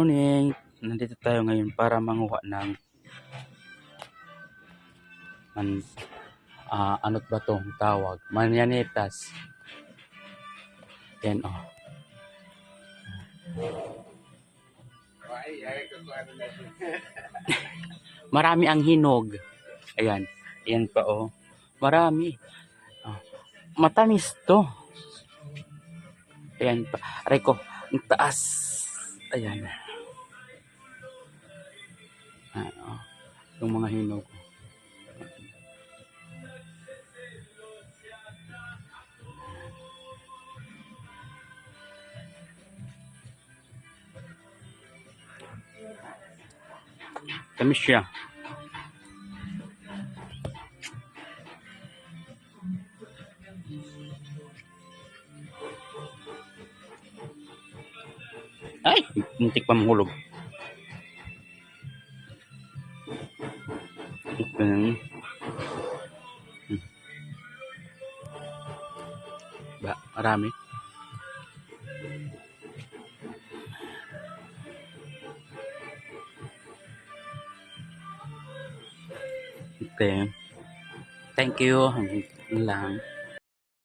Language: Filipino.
Morning! Nandito tayo ngayon para manguha ng man, ah, ano't ba tong tawag? Manyanetas. Yan oh. Marami ang hinog. Ayan. Ayan pa oh. Marami. Oh. Matamis to. Ayan pa. Aray ko. Ang taas. Ayan. Yung mga hinog. Tamis siya. Ay, muntik pa mahulog. Ito yung... Hmm. Ba, marami. Okay. Thank you. Lang.